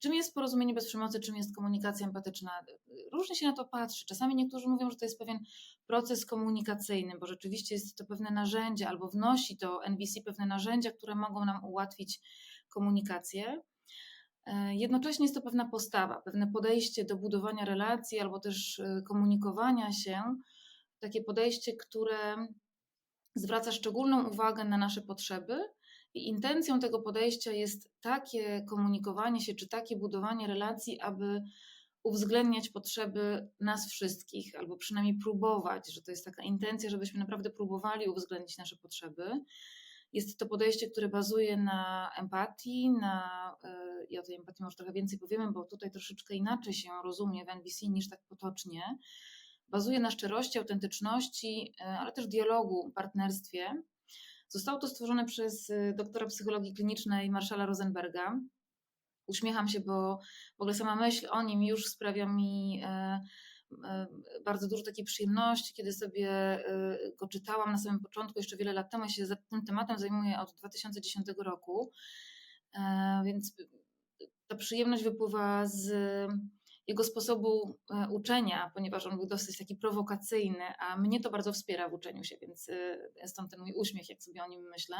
czym jest porozumienie bez przemocy, czym jest komunikacja empatyczna? Różnie się na to patrzy. Czasami niektórzy mówią, że to jest pewien proces komunikacyjny, bo rzeczywiście jest to pewne narzędzie, albo wnosi to NVC pewne narzędzia, które mogą nam ułatwić komunikację. E, jednocześnie jest to pewna postawa, pewne podejście do budowania relacji albo też e, komunikowania się, takie podejście, które zwraca szczególną uwagę na nasze potrzeby. Intencją tego podejścia jest takie komunikowanie się, czy takie budowanie relacji, aby uwzględniać potrzeby nas wszystkich, albo przynajmniej próbować, że to jest taka intencja, żebyśmy naprawdę próbowali uwzględnić nasze potrzeby. Jest to podejście, które bazuje na empatii, na, e, i o tej empatii może trochę więcej powiemy, bo tutaj troszeczkę inaczej się rozumie w NVC niż tak potocznie. Bazuje na szczerości, autentyczności, e, ale też dialogu, partnerstwie. Zostało to stworzone przez e, doktora psychologii klinicznej Marszala Rosenberga. Uśmiecham się, bo w ogóle sama myśl o nim już sprawia mi bardzo dużo takiej przyjemności, kiedy sobie y, go czytałam na samym początku, jeszcze wiele lat temu. Ja się tym tematem zajmuję od 2010 roku, e, więc ta przyjemność wypływa z jego sposobu e, uczenia, ponieważ on był dosyć taki prowokacyjny, a mnie to bardzo wspiera w uczeniu się, więc e, stąd ten mój uśmiech, jak sobie o nim myślę.